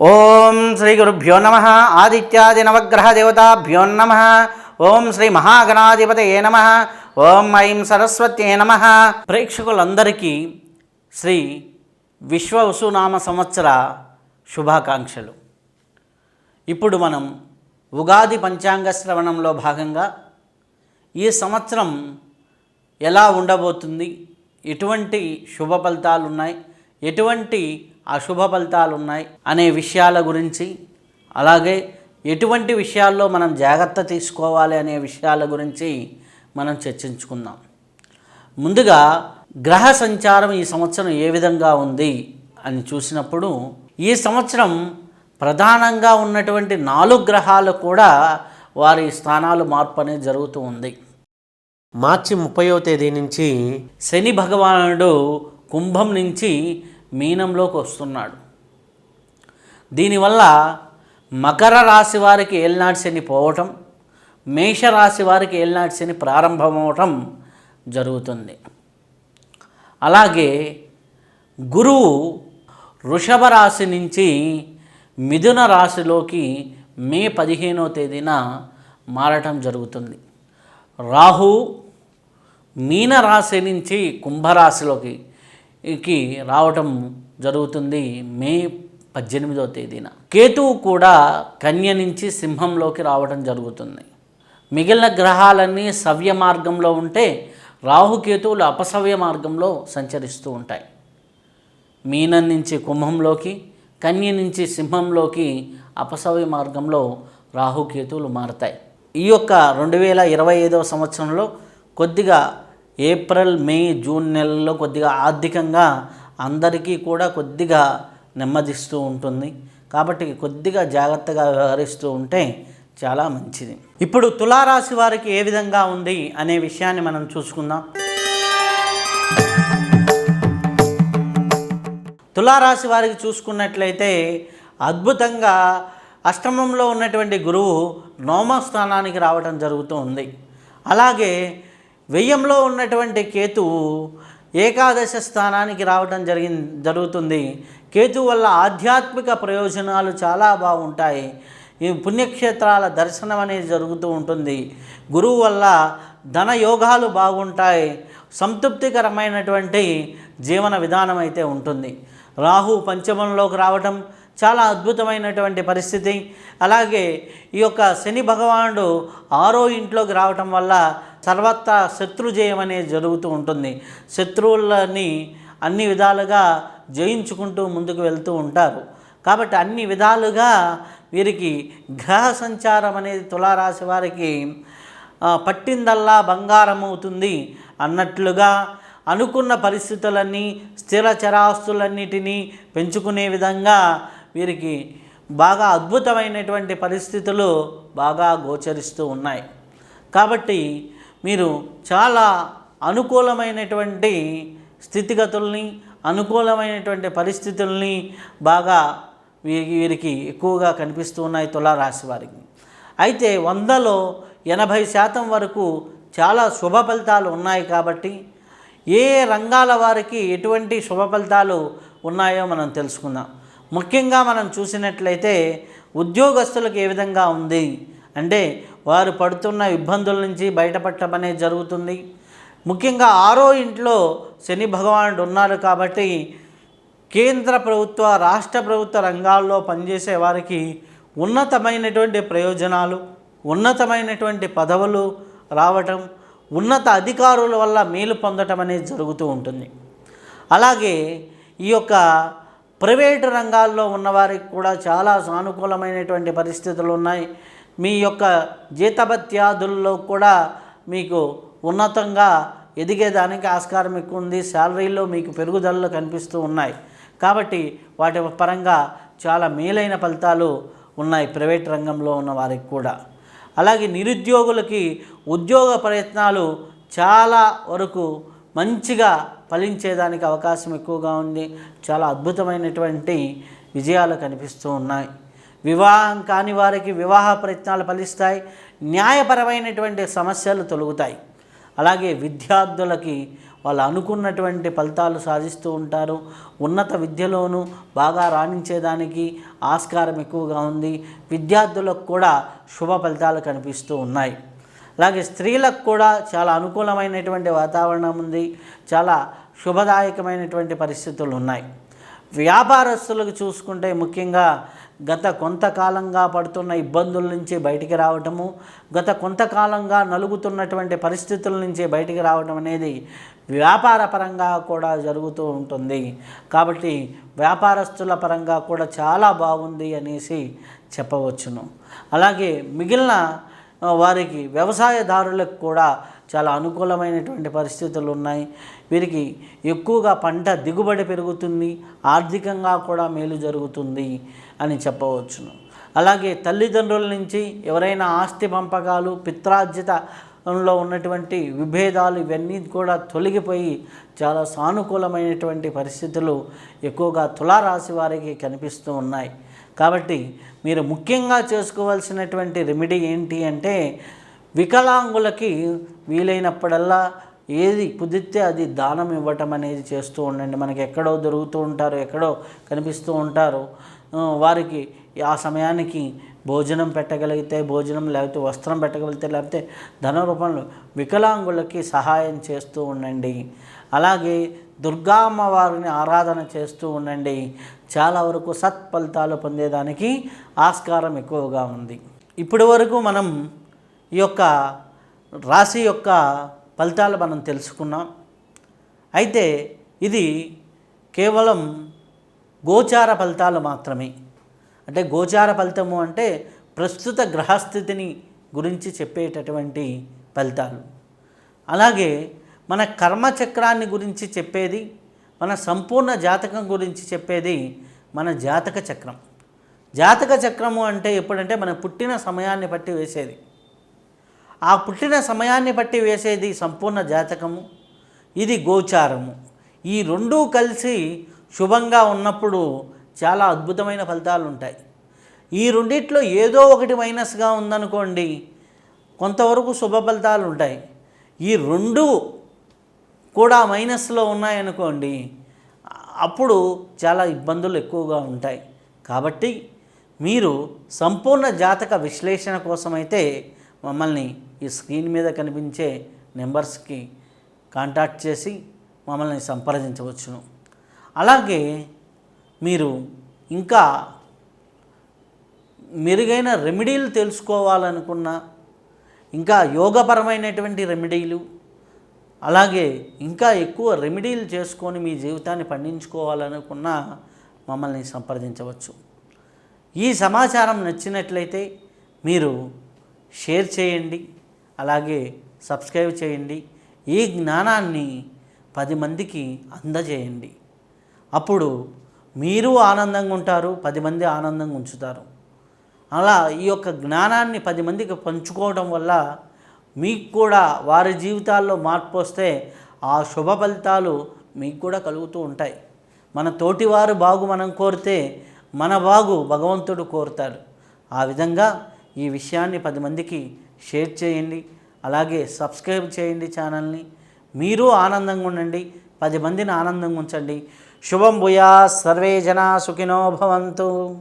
ఓం శ్రీ గురుభ్యో నమ ఆదిత్యాది నవగ్రహ దేవతాభ్యో నమ ఓం శ్రీ మహాగణాధిపతయే నమ ఓం ఐం సరస్వత్యే నమ ప్రేక్షకులందరికీ శ్రీ విశ్వ వసునామ సంవత్సర శుభాకాంక్షలు. ఇప్పుడు మనం ఉగాది పంచాంగ శ్రవణంలో భాగంగా ఈ సంవత్సరం ఎలా ఉండబోతుంది? ఎటువంటి శుభ ఫలితాలు ఉన్నాయి ఎటువంటి అశుభ ఫలితాలు ఉన్నాయి అనే విషయాల గురించి అలాగే ఎటువంటి విషయాల్లో మనం జాగ్రత్త తీసుకోవాలి అనే విషయాల గురించి మనం చర్చించుకుందాం. ముందుగా గ్రహ సంచారం ఈ సంవత్సరం ఏ విధంగా ఉంది అని చూసినప్పుడు ఈ సంవత్సరం ప్రధానంగా ఉన్నటువంటి నాలుగు గ్రహాలు కూడా వారి స్థానాలు మార్పు అనేది జరుగుతూ ఉంది. మార్చి ముప్పయో తేదీ నుంచి శని భగవానుడు కుంభం నుంచి మీనంలోకి వస్తున్నాడు. దీనివల్ల మకర రాశి వారికి ఏలినాటి శని పోవటం మేషరాశి వారికి ఏలినాటి శని ప్రారంభమవటం జరుగుతుంది. అలాగే గురువు వృషభ రాశి నుంచి మిథున రాశిలోకి మే పదిహేనో తేదీన మారటం జరుగుతుంది. రాహు మీన రాశి నుంచి కుంభరాశిలోకి కి రావటం జరుగుతుంది మే పద్దెనిమిదవ తేదీన. కేతువు కూడా కన్య నుంచి సింహంలోకి రావటం జరుగుతుంది. మిగిలిన గ్రహాలన్నీ సవ్య మార్గంలో ఉంటే రాహుకేతువులు అపసవ్య మార్గంలో సంచరిస్తూ ఉంటాయి. మీనం నుంచి కుంభంలోకి కన్య నుంచి సింహంలోకి అపసవ్య మార్గంలో రాహుకేతువులు మారతాయి. ఈ యొక్క రెండు వేల ఇరవై ఐదవ సంవత్సరంలో కొద్దిగా ఏప్రిల్ మే జూన్ నెలల్లో కొద్దిగా ఆర్థికంగా అందరికీ కూడా కొద్దిగా నెమ్మదిస్తూ ఉంటుంది. కాబట్టి కొద్దిగా జాగ్రత్తగా వ్యవహరిస్తూ ఉంటే చాలా మంచిది. ఇప్పుడు తులారాశి వారికి ఏ విధంగా ఉంది అనే విషయాన్ని మనం చూసుకుందాం. తులారాశి వారికి చూసుకున్నట్లయితే అద్భుతంగా అష్టమంలో ఉన్నటువంటి గురువు నోమ స్థానానికి రావడం జరుగుతూ ఉంది. అలాగే వెయ్యంలో ఉన్నటువంటి కేతువు ఏకాదశ స్థానానికి రావడం జరిగి జరుగుతుంది. కేతు వల్ల ఆధ్యాత్మిక ప్రయోజనాలు చాలా బాగుంటాయి. ఈ పుణ్యక్షేత్రాల దర్శనం అనేది జరుగుతూ ఉంటుంది. గురువు వల్ల ధన యోగాలు బాగుంటాయి. సంతృప్తికరమైనటువంటి జీవన విధానం అయితే ఉంటుంది. రాహు పంచమంలోకి రావటం చాలా అద్భుతమైనటువంటి పరిస్థితి. అలాగే ఈ యొక్క శని భగవానుడు ఆరో ఇంట్లోకి రావటం వల్ల సర్వత్రా శత్రుజయం అనేది జరుగుతూ ఉంటుంది. శత్రువులని అన్ని విధాలుగా జయించుకుంటూ ముందుకు వెళ్తూ ఉంటారు. కాబట్టి అన్ని విధాలుగా వీరికి గ్రహ సంచారం అనేది తులారాశి వారికి పట్టిందల్లా బంగారం అవుతుంది అన్నట్లుగా అనుకున్న పరిస్థితులన్నీ స్థిర చరాస్తులన్నిటినీ పెంచుకునే విధంగా వీరికి బాగా అద్భుతమైనటువంటి పరిస్థితులు బాగా గోచరిస్తూ ఉన్నాయి. కాబట్టి మీరు చాలా అనుకూలమైనటువంటి స్థితిగతుల్ని అనుకూలమైనటువంటి పరిస్థితుల్ని బాగా వీరికి వీరికి ఎక్కువగా కనిపిస్తూ ఉన్నాయి తులారాశి వారికి. అయితే వందలో ఎనభై శాతం వరకు చాలా శుభ ఫలితాలు ఉన్నాయి కాబట్టి ఏ ఏ రంగాల వారికి ఎటువంటి శుభ ఫలితాలు ఉన్నాయో మనం తెలుసుకుందాం. ముఖ్యంగా మనం చూసినట్లయితే ఉద్యోగస్తులకు ఏ విధంగా ఉంది అంటే వారు పడుతున్న ఇబ్బందుల నుంచి బయటపడటం అనేది జరుగుతుంది. ముఖ్యంగా ఆరో ఇంట్లో శని భగవానుడు ఉన్నారు కాబట్టి కేంద్ర ప్రభుత్వ రాష్ట్ర ప్రభుత్వ రంగాల్లో పనిచేసే వారికి ఉన్నతమైనటువంటి ప్రయోజనాలు ఉన్నతమైనటువంటి పదవులు రావటం ఉన్నత అధికారుల వల్ల మేలు పొందటం అనేది జరుగుతూ ఉంటుంది. అలాగే ఈ యొక్క ప్రైవేటు రంగాల్లో ఉన్నవారికి కూడా చాలా సానుకూలమైనటువంటి పరిస్థితులు ఉన్నాయి. మీ యొక్క జీతభత్యాదుల్లో కూడా మీకు ఉన్నతంగా ఎదిగేదానికి ఆస్కారం ఎక్కువ ఉంది శాలరీలో మీకు పెరుగుదలలు కనిపిస్తూ ఉన్నాయి. కాబట్టి వాటి పరంగా చాలా మేలైన ఫలితాలు ఉన్నాయి ప్రైవేట్ రంగంలో ఉన్న వారికి కూడా. అలాగే నిరుద్యోగులకి ఉద్యోగ ప్రయత్నాలు చాలా వరకు మంచిగా ఫలించేదానికి అవకాశం ఎక్కువగా ఉంది. చాలా అద్భుతమైనటువంటి విజయాలు కనిపిస్తూ ఉన్నాయి. వివాహం కాని వారికి వివాహ ప్రయత్నాలు ఫలిస్తాయి న్యాయపరమైనటువంటి సమస్యలు తొలగుతాయి. అలాగే విద్యార్థులకి వాళ్ళు అనుకున్నటువంటి ఫలితాలు సాధిస్తూ ఉంటారు. ఉన్నత విద్యలోనూ బాగా రాణించేదానికి ఆస్కారం ఎక్కువగా ఉంది. విద్యార్థులకు కూడా శుభ ఫలితాలు కనిపిస్తూ ఉన్నాయి. అలాగే స్త్రీలకు కూడా చాలా అనుకూలమైనటువంటి వాతావరణం ఉంది. చాలా శుభదాయకమైనటువంటి పరిస్థితులు ఉన్నాయి. వ్యాపారస్తులకు చూసుకుంటే ముఖ్యంగా గత కొంతకాలంగా పడుతున్న ఇబ్బందుల నుంచి బయటికి రావటము గత కొంతకాలంగా నలుగుతున్నటువంటి పరిస్థితుల నుంచి బయటికి రావటం అనేది వ్యాపార పరంగా కూడా జరుగుతూ ఉంటుంది. కాబట్టి వ్యాపారస్తుల పరంగా కూడా చాలా బాగుంది అనేసి చెప్పవచ్చును. అలాగే మిగిలిన వారికి వ్యవసాయదారులకు కూడా చాలా అనుకూలమైనటువంటి పరిస్థితులు ఉన్నాయి. వీరికి ఎక్కువగా పంట దిగుబడి పెరుగుతుంది. ఆర్థికంగా కూడా మేలు జరుగుతుంది అని చెప్పవచ్చును. అలాగే తల్లిదండ్రుల నుంచి ఎవరైనా ఆస్తి పంపకాలు పిత్రార్జితంలో ఉన్నటువంటి విభేదాలు ఇవన్నీ కూడా తొలగిపోయి చాలా సానుకూలమైనటువంటి పరిస్థితులు ఎక్కువగా తులారాశి వారికి కనిపిస్తూ ఉన్నాయి. కాబట్టి మీరు ముఖ్యంగా చేసుకోవాల్సినటువంటి రెమెడీ ఏంటి అంటే వికలాంగులకి వీలైనప్పుడల్లా ఏది కుదిరితే అది దానం ఇవ్వటం అనేది చేస్తూ ఉండండి. మనకి ఎక్కడో దొరుకుతూ ఉంటారు ఎక్కడో కనిపిస్తూ ఉంటారు. వారికి ఆ సమయానికి భోజనం పెట్టగలిగితే భోజనం లేకపోతే వస్త్రం పెట్టగలిగితే లేకపోతే ధన రూపంలో వికలాంగులకి సహాయం చేస్తూ ఉండండి. అలాగే దుర్గా అమ్మవారిని ఆరాధన చేస్తూ ఉండండి. చాలా వరకు సత్ఫలితాలు పొందేదానికి ఆస్కారం ఎక్కువగా ఉంది. ఇప్పటి వరకు మనం ఈ యొక్క రాశి యొక్క ఫలితాలు మనం తెలుసుకున్నాం. అయితే ఇది కేవలం గోచార ఫలితాలు మాత్రమే. అంటే గోచార ఫలితము అంటే ప్రస్తుత గ్రహస్థితిని గురించి చెప్పేటటువంటి ఫలితాలు. అలాగే మన కర్మచక్రాన్ని గురించి చెప్పేది మన సంపూర్ణ జాతకం గురించి చెప్పేది మన జాతక చక్రం. జాతక చక్రము అంటే ఎప్పుడంటే మన పుట్టిన సమయాన్ని బట్టి వేసేది. ఆ పుట్టిన సమయాన్ని బట్టి వేసేది సంపూర్ణ జాతకము ఇది గోచారము. ఈ రెండూ కలిసి శుభంగా ఉన్నప్పుడు చాలా అద్భుతమైన ఫలితాలు ఉంటాయి ఈ రెండిట్లో ఏదో ఒకటి మైనస్గా ఉందనుకోండి కొంతవరకు శుభ ఫలితాలు ఉంటాయి ఈ రెండు కూడా మైనస్లో ఉన్నాయనుకోండి అప్పుడు చాలా ఇబ్బందులు ఎక్కువగా ఉంటాయి. కాబట్టి మీరు సంపూర్ణ జాతక విశ్లేషణ కోసమైతే మమ్మల్ని ఈ స్క్రీన్ మీద కనిపించే నెంబర్స్కి కాంటాక్ట్ చేసి మమ్మల్ని సంప్రదించవచ్చును. అలాగే మీరు ఇంకా మెరుగైన రెమెడీలు తెలుసుకోవాలనుకున్నా ఇంకా యోగపరమైనటువంటి రెమెడీలు అలాగే ఇంకా ఎక్కువ రెమెడీలు చేసుకొని మీ జీవితాన్ని పండించుకోవాలనుకున్నా మమ్మల్ని సంప్రదించవచ్చు. ఈ సమాచారం నచ్చినట్లయితే మీరు షేర్ చేయండి. అలాగే సబ్స్క్రైబ్ చేయండి. ఈ జ్ఞానాన్ని పది మందికి అందజేయండి. అప్పుడు మీరు ఆనందంగా ఉంటారు పది మంది ఆనందంగా ఉంచుతారు. అలా ఈ యొక్క జ్ఞానాన్ని పది మందికి పంచుకోవడం వల్ల మీకు కూడా వారి జీవితాల్లో మార్పు వస్తే ఆ శుభ ఫలితాలు మీకు కూడా కలుగుతూ ఉంటాయి. మన తోటివారు బాగు మనం కోరితే మన బాగు భగవంతుడు కోరుతాడు. ఆ విధంగా ఈ విషయాన్ని పది మందికి షేర్ చేయండి. అలాగే సబ్స్క్రైబ్ చేయండి ఛానల్ని. మీరు ఆనందంగా ఉండండి. పది మందిని ఆనందంగా ఉంచండి. శుభం భూయా. సర్వే జనా సుఖినో భవంతు.